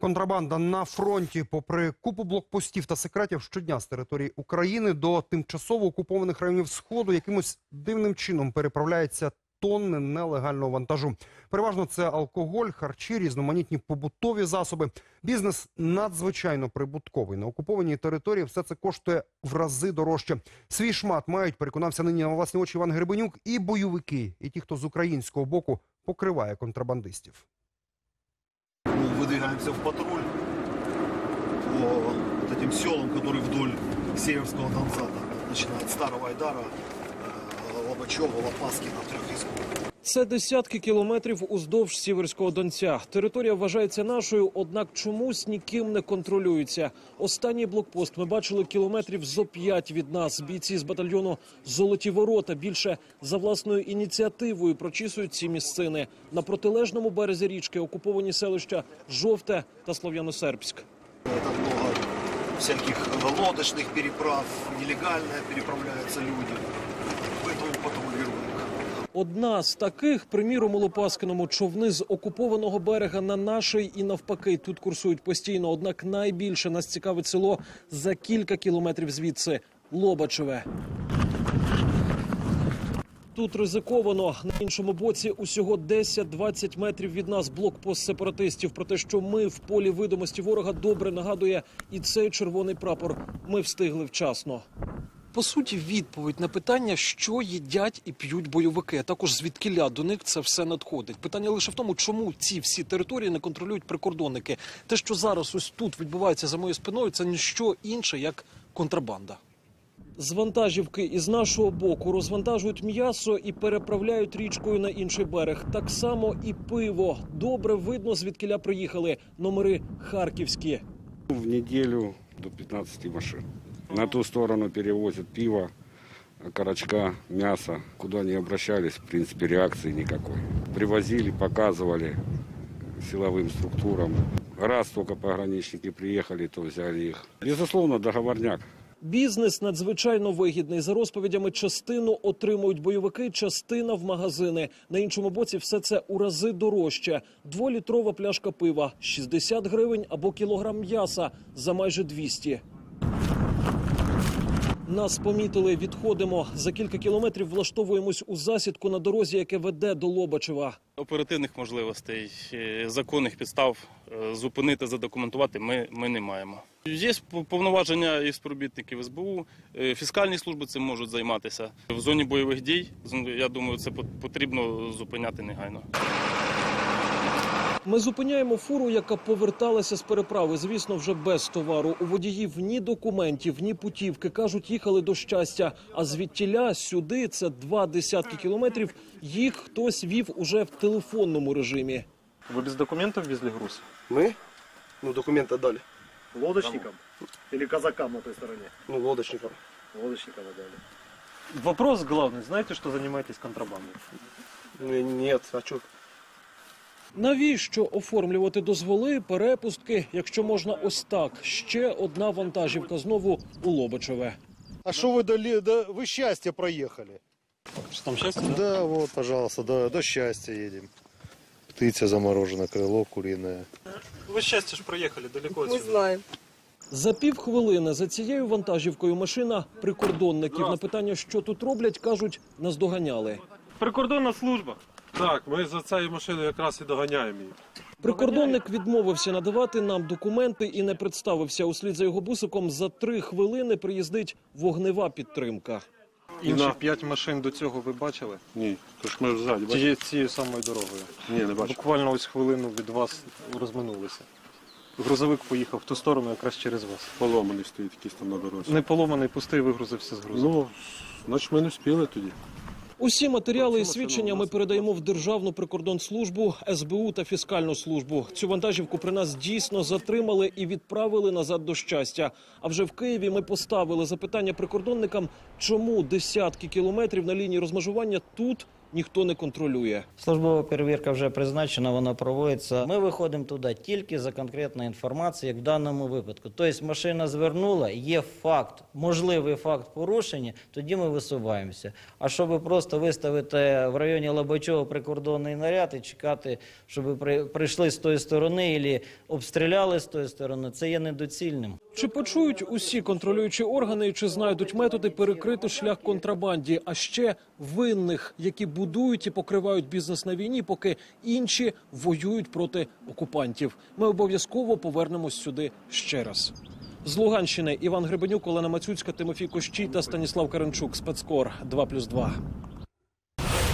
Контрабанда на фронті, попри купу блокпостів та секретів щодня з території України до тимчасово окупованих районів Сходу якимось дивним чином переправляється тонни нелегального вантажу. Переважно це алкоголь, харчі, різноманітні побутові засоби. Бізнес надзвичайно прибутковий. На окупованій території все це коштує в рази дорожче. Свій шмат мають, переконався нині на власні очі Іван Гребенюк, і бойовики, і ті, хто з українського боку покриває контрабандистів. Выдвигаемся в патруль по вот этим селам, которые вдоль Северского Донца, там, начиная от Старого Айдара, э, Лобачева, Лопаскина, Трехизку. Це десятки кілометрів уздовж Сіверського Донця. Територія вважається нашою, однак чомусь ніким не контролюється. Останній блокпост ми бачили кілометрів зо п'ять від нас. Бійці з батальйону Золоті ворота більше за власною ініціативою прочісують ці місцини. На протилежному березі річки окуповані селища Жовте та Слов'яно-Сербськ. Это много всяких лодочных переправ, нелегально переправляются люди. Поэтому патрулируем. Одна з таких, приміром, у Лопаскиному човни з окупованого берега на наший і навпаки тут курсують постійно. Однак найбільше нас цікавить село за кілька кілометрів звідси Лобачеве. Тут ризиковано на іншому боці усього 10-20 метрів від нас блокпост сепаратистів. Про те, що ми в полі видимості ворога добре нагадує і цей червоний прапор. Ми встигли вчасно. По суті, відповідь на питання, що їдять і п'ють бойовики, а також звідкиля до них це все надходить. Питання лише в тому, чому ці всі території не контролюють прикордонники. Те, що зараз ось тут відбувається за моєю спиною, це ніщо інше як контрабанда. З вантажівки із нашого боку розвантажують м'ясо і переправляють річкою на інший берег. Так само і пиво. Добре видно, звідкиля приїхали. Номери харківські. В неделю до 15 машин. На ту сторону перевозят пиво, карачка, мясо. Куда ни обращались, в принципе, реакции никакой. Привозили, показывали силовым структурам. Раз только пограничники приехали, то взяли их. Безусловно, договорняк. Бізнес надзвичайно вигідний. За розповідями, частину отримують бойовики, частина в магазини. На іншому боці все це у рази дорожче. Дволітрова пляшка пива 60 гривень або кілограм м'яса за майже 200. Нас помітили, відходимо. За кілька кілометрів влаштовуємось у засідку на дорозі, яке веде до Лобачева. Оперативних можливостей, е, законних підстав е, зупинити, задокументувати ми, ми не маємо. Є пов- повноваження і співробітників СБУ, е, фіскальні служби цим можуть займатися. В зоні бойових дій, я думаю, це пот- потрібно зупиняти негайно. Ми зупиняємо фуру, яка поверталася з переправи. Звісно, вже без товару. У водіїв ні документів, ні путівки. кажуть, їхали до щастя. А звідтіля сюди це два десятки кілометрів. Їх хтось вів уже в телефонному режимі. Вы без документов везли груз? Мы? Ну, документы дали. Лодочникам? Или казакам на той стороне? Ну, лодочникам. Лодочникам отдали. Вопрос главный. Знаете, что занимаетесь контрабандой? Ну, нет, а что? Навіщо оформлювати дозволи, перепустки, якщо можна ось так? Ще одна вантажівка знову у Лобачеве. А что вы до, Ли- до вы счастье проехали? Что там счастье? Да, вот, пожалуйста, до, до счастья едем. Птица заморожена, крыло куриное. Вы счастье ж проехали далеко Мы отсюда. знаем. За півхвилини за цією вантажівкою машина прикордонників. На питання, що тут роблять, кажуть, наздоганяли. Прикордонна служба. Так, ми за цією машиною якраз і доганяємо її. Прикордонник відмовився надавати нам документи і не представився. Услід за його бусиком за три хвилини приїздить вогнева підтримка. Інші п'ять машин до цього ви бачили? Ні, то ж ми бачите? Тією, цією самою дорогою. Ні, не бачу. Буквально ось хвилину від вас розминулися. Грузовик поїхав в ту сторону якраз через вас. Поломаний стоїть якийсь там на дорозі. Не поломаний, пустий, вигрузився з грузом. Ну, значить ми не встигли тоді. Усі матеріали і свідчення ми передаємо в Державну прикордонслужбу, СБУ та фіскальну службу. Цю вантажівку при нас дійсно затримали і відправили назад до щастя. А вже в Києві ми поставили запитання прикордонникам, чому десятки кілометрів на лінії розмежування тут ніхто не контролює. Службова перевірка вже призначена, вона проводиться. Ми виходимо туди тільки за конкретною інформацією, як в даному випадку. Тобто машина звернула, є факт, можливий факт порушення, тоді ми висуваємося. А щоб просто виставити в районі Лобачова прикордонний наряд і чекати, щоб при- прийшли з тої сторони або обстріляли з тої сторони, це є недоцільним. Чи почують усі контролюючі органи, чи знайдуть методи перекрити шлях контрабанді, а ще винних, які будують і покривають бізнес на війні, поки інші воюють проти окупантів. Ми обов'язково повернемось сюди ще раз. З Луганщини Іван Гребенюк, Олена Мацюцька, Тимофій Кощій та Станіслав Каренчук. Спецкор 2+,2.